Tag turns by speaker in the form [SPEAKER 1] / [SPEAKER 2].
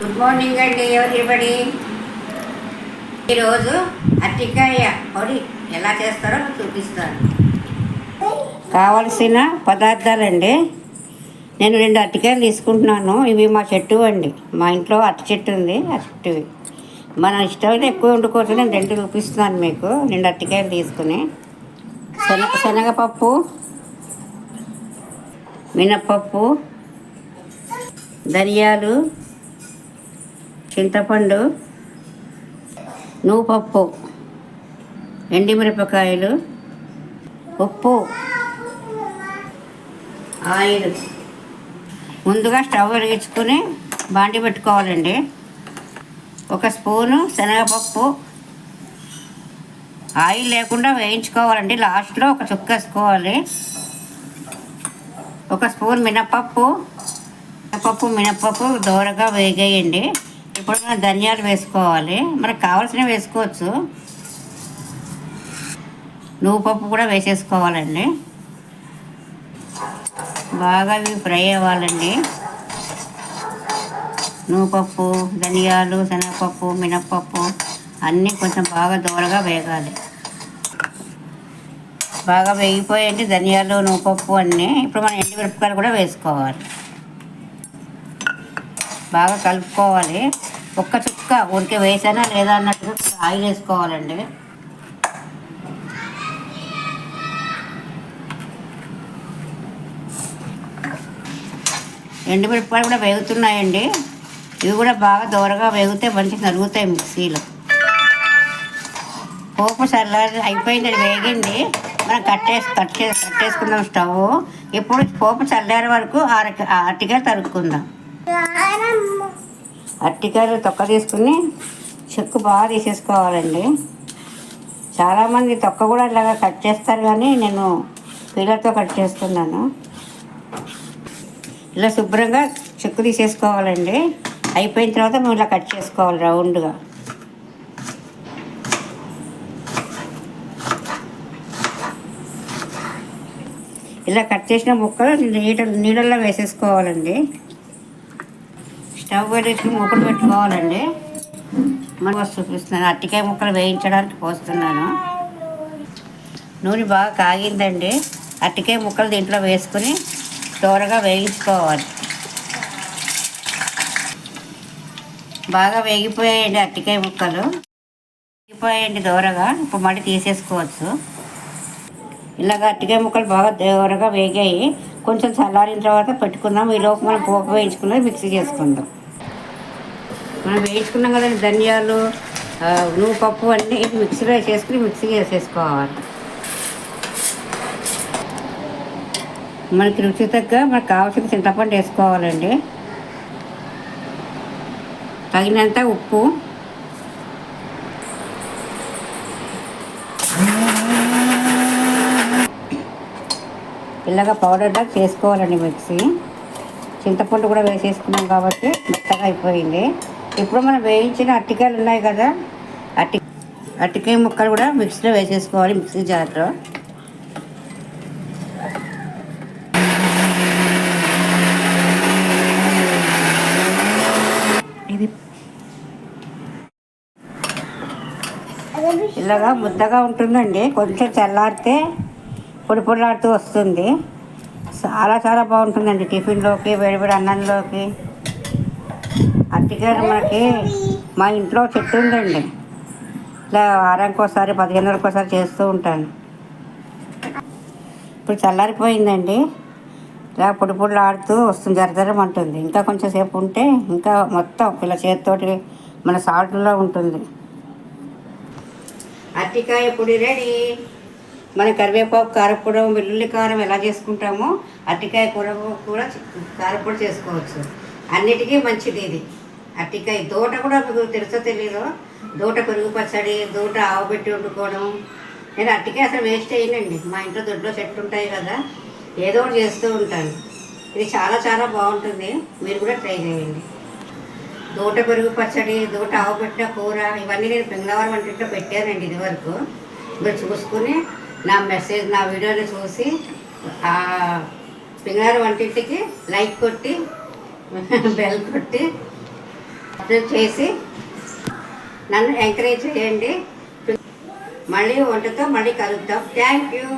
[SPEAKER 1] Good morning అండి everybody ఈరోజు అరటికాయ పొడి ఎలా చేస్తారో చూపిస్తాను. కావలసిన పదార్థాలండి. నేను రెండు అరటికాయలు తీసుకుంటున్నాను. ఇవి మా చెట్టు అండి. మా ఇంట్లో అరటి చెట్టు ఉంది అరటివి మన ఇష్టమైతే ఎక్కువ వండుకోవచ్చు నేను రెండు చూపిస్తున్నాను మీకు. రెండు అరటికాయలు తీసుకుని. శన శనగపప్పు మినప్పప్పు ధనియాలు చింతపండు నువ్వుపప్పు ఎండిమిరపకాయలు ఉప్పు ఆయిల్. ముందుగా స్టవ్ వెలిగించుకుని బాండి పెట్టుకోవాలండి. ఒక స్పూను శనగపప్పు. ఆయిల్ లేకుండా వేయించుకోవాలండి. లాస్ట్లో ఒక చుక్క వేసుకోవాలి. ఒక స్పూన్ మినపప్పు. మినపప్పు మినపప్పు దోరగా వేగేయండి. ఇప్పుడు మనం ధనియాలు వేసుకోవాలి. మనకు కావాల్సినవి వేసుకోవచ్చు. నువ్వు పప్పు కూడా వేసేసుకోవాలండి. బాగా ఇవి ఫ్రై అవ్వాలండి. నువ్వుపప్పు ధనియాలు శనగపప్పు మినప్పప్పు అన్నీ కొంచెం బాగా దూరగా వేగాలి. బాగా వేగిపోయండి ధనియాలు నువ్వుపప్పు అన్నీ ఇప్పుడు మనం ఎండుమిరపకాయలు కూడా వేసుకోవాలి. బాగా కలుపుకోవాలి. ఒక్క చుక్క ఊరికే వేసానా లేదా అన్నట్టుగా ఆయిల్ వేసుకోవాలండి. ఎండుమిరపకాయలు కూడా వేగుతున్నాయండి. ఇవి కూడా బాగా దూరగా వేగితే మంచిగా నలుగుతాయి మిక్సీలో. పోపు చల్లారి అయిపోయింది అది వేగింది. మనం కట్టేసి కట్ చేసి కట్టేసుకుందాం స్టవ్. ఇప్పుడు పోపు చల్లారి వరకు అరటి అరటిగా తరుక్కుందాం. అరటికాయలు తొక్క తీసుకుని చెక్కు బాగా తీసేసుకోవాలండి. చాలామంది తొక్క కూడా ఇలాగా కట్ చేస్తారు కానీ నేను పీలర్తో కట్ చేస్తున్నాను. ఇలా శుభ్రంగా చెక్కు తీసేసుకోవాలండి. అయిపోయిన తర్వాత మేము ఇలా కట్ చేసుకోవాలి రౌండ్గా. ఇలా కట్ చేసిన ముక్కలు నీడ నీళ్ళల్లో వేసేసుకోవాలండి. స్టవ్ పెట్టి ముక్కలు పెట్టుకోవాలండి. మనకు చూపిస్తున్నాను. అట్టికాయ ముక్కలు వేయించడానికి పోస్తున్నాను. నూనె బాగా కాగిందండి. అట్టికాయ ముక్కలు దీంట్లో వేసుకుని దోరగా వేయించుకోవాలి. బాగా వేగిపోయాయండి అట్టికాయ ముక్కలు. వేగిపోయాయండి దూరగా. ఇప్పుడు మళ్ళీ తీసేసుకోవచ్చు. ఇలాగ అట్టికాయ ముక్కలు బాగా దోరగా వేగాయి. కొంచెం చల్లారిన తర్వాత పెట్టుకుందాం. ఈ లోపు మనం పోక వేయించుకున్నది మిక్సీ చేసుకుందాం. మనం వేయించుకున్నాం కదండి ధనియాలు నువ్వు పప్పు అన్నీ ఇది మిక్సీలో వేసేసుకుని మిక్సీ వేసేసుకోవాలి. మనకి రుచి తగ్గ మనకు కావాల్సిన చింతపండు వేసుకోవాలండి. తగినంత ఉప్పు. ఇలాగ పౌడర్ దాకా చేసుకోవాలండి మిక్సీ. చింతపండు కూడా వేసేసుకున్నాం కాబట్టి మెత్తగా అయిపోయింది. ఇప్పుడు మనం వేయించిన అట్టికాయలు ఉన్నాయి కదా అట్టి అట్టికాయ ముక్కలు కూడా మిక్సీలో వేసేసుకోవాలి మిక్సీ జార్లో. ఇది ఇలాగా ముద్దగా ఉంటుందండి. కొంచెం చల్లారితే పొడి పొడిలాడుతూ వస్తుంది. చాలా చాలా బాగుంటుందండి టిఫిన్లోకి వేడివేడి అన్నంలోకి. అత్తగారు మనకి మా ఇంట్లో చెట్టు ఉందండి. ఇలా వారానికి ఒకసారి పదిహేను రోజులకు ఒకసారి చేస్తూ ఉంటాను. ఇప్పుడు చల్లారిపోయిందండి. ఇలా పొడి పొడులు ఆడుతూ వస్తుంది జరజరం అంటుంది ఇంకా కొంచెం సేపు ఉంటే ఇంకా మొత్తం ఇలా చేతితోటి మన సాల్ట్లో ఉంటుంది. అరటికాయ పొడి రెడీ. మన కరివేపాకు కారపొడి వెల్లుల్లి కారం ఎలా చేసుకుంటామో అరటికాయ కూర కూడా కారపొడి చేసుకోవచ్చు. అన్నిటికీ మంచిది ఇది. అరటికాయ దూట కూడా మీకు తెలుసో తెలీదు? దూట పెరుగు పచ్చడి దూట ఆవు పెట్టి వండుకోవడం. నేను అరటికాయ అసలు వేస్ట్ అయ్యిందండి మా ఇంట్లో దొడ్లో చెట్లు ఉంటాయి కదా ఏదో ఒకటి చేస్తూ ఉంటాను. ఇది చాలా చాలా బాగుంటుంది. మీరు కూడా ట్రై చేయండి. దూట పెరుగు పచ్చడి దూట ఆవు పెట్టిన కూర ఇవన్నీ నేను పింగళవారం వంటింట్లో పెట్టానండి ఇదివరకు. మీరు చూసుకుని నా మెసేజ్ నా వీడియోని చూసి ఆ పింగళవారం వంటింటికి లైక్ కొట్టి బెల్ కొట్టి సబ్స్క్రైబ్ చేసి నన్ను ఎంకరేజ్ చేయండి. మళ్ళీ వంటతో మళ్ళీ కలుద్దాం. Thank you.